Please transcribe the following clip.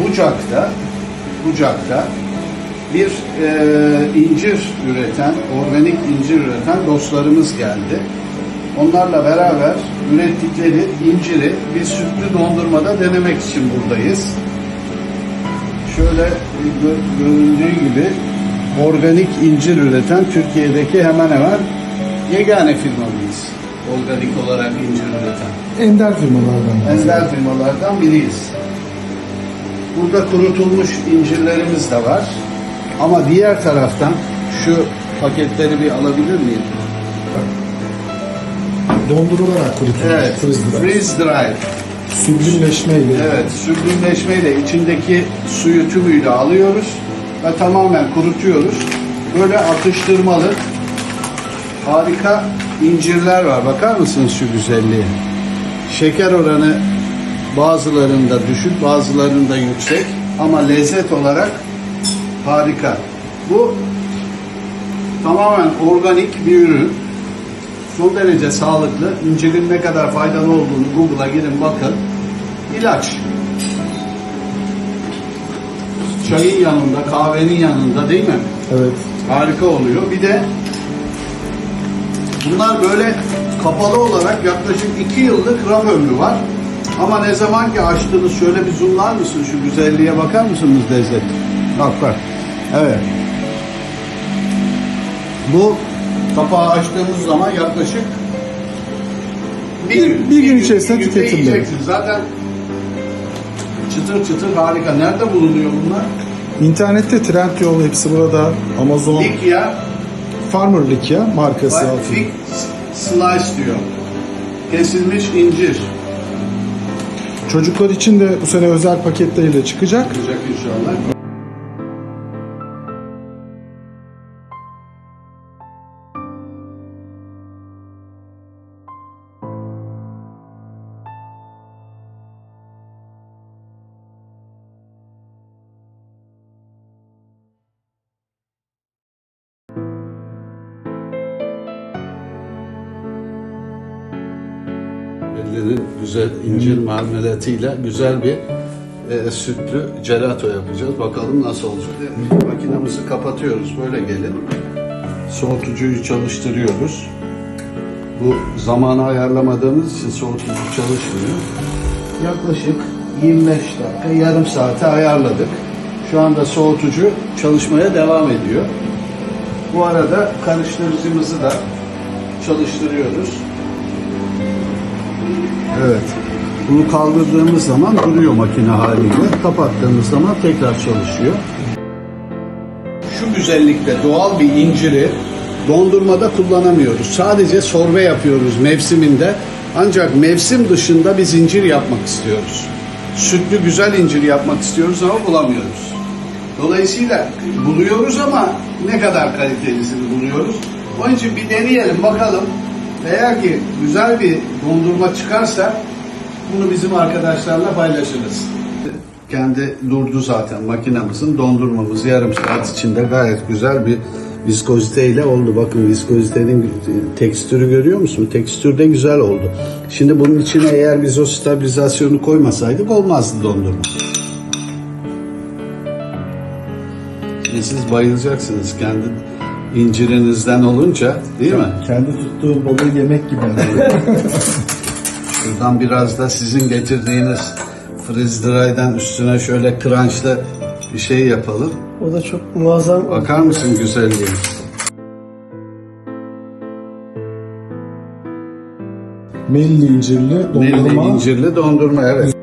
Bucak'ta Bucak'ta bir e, incir üreten, organik incir üreten dostlarımız geldi. Onlarla beraber ürettikleri inciri bir sütlü dondurmada denemek için buradayız. Şöyle gö- görüldüğü gibi organik incir üreten Türkiye'deki hemen hemen yegane firmalıyız. Organik olarak incir üreten. Ender firmalardan. Ender firmalardan biriyiz. Burada kurutulmuş incirlerimiz de var. Ama diğer taraftan şu paketleri bir alabilir miyim? Dondurularak kurutulmuş. Evet, freeze dry. freeze dry. Süblimleşmeyle. Evet, süblimleşmeyle içindeki suyu tümüyle alıyoruz ve tamamen kurutuyoruz. Böyle atıştırmalı harika incirler var. Bakar mısınız şu güzelliğe? Şeker oranı bazılarında düşük, bazılarında yüksek ama lezzet olarak harika. Bu tamamen organik bir ürün. Son derece sağlıklı. İncirin ne kadar faydalı olduğunu Google'a girin bakın. İlaç. Çayın yanında, kahvenin yanında değil mi? Evet. Harika oluyor. Bir de bunlar böyle kapalı olarak yaklaşık iki yıllık raf ömrü var. Ama ne zaman ki açtığınız şöyle bir zoomlar mısın? Şu güzelliğe bakar mısınız lezzet? Bak bak. Evet. Bu kapağı açtığımız zaman yaklaşık Bir- bir gün içerisinde bir günde tüketimde. yiyeceksiniz. Zaten çıtır çıtır harika. Nerede bulunuyor bunlar? İnternette Trendyol hepsi burada. Amazon, Likya Farmer Likya markası altında. Fig slice diyor. Kesilmiş incir. Çocuklar için de bu sene özel paketleriyle çıkacak. Olacak inşallah. Ellerin güzel incir marmelatıyla güzel bir e, sütlü gelato yapacağız. Bakalım nasıl olacak. Makinamızı kapatıyoruz. Böyle gelin. Soğutucuyu çalıştırıyoruz. Bu zamanı ayarlamadığımız için soğutucu çalışmıyor. Yaklaşık 25 dakika, yarım saate ayarladık. Şu anda soğutucu çalışmaya devam ediyor. Bu arada karıştırıcımızı da çalıştırıyoruz. Evet. Bunu kaldırdığımız zaman duruyor makine haliyle. Kapattığımız zaman tekrar çalışıyor. Şu güzellikte doğal bir inciri dondurmada kullanamıyoruz. Sadece sorbe yapıyoruz mevsiminde. Ancak mevsim dışında biz incir yapmak istiyoruz. Sütlü güzel incir yapmak istiyoruz ama bulamıyoruz. Dolayısıyla buluyoruz ama ne kadar kalitelisini buluyoruz. Onun için bir deneyelim bakalım. Eğer ki güzel bir dondurma çıkarsa bunu bizim arkadaşlarla paylaşırız. Kendi durdu zaten makinamızın dondurmamız yarım saat içinde gayet güzel bir viskoziteyle oldu. Bakın viskozitenin tekstürü görüyor musun? Tekstür de güzel oldu. Şimdi bunun içine eğer biz o stabilizasyonu koymasaydık olmazdı dondurma. Şimdi siz bayılacaksınız kendi incirinizden olunca değil mi? Kendi tuttuğu balığı yemek gibi. Şuradan biraz da sizin getirdiğiniz freeze dry'den üstüne şöyle crunchlı bir şey yapalım. O da çok muazzam. Bakar mısın güzelliğe? Melli incirli dondurma. incirli dondurma evet.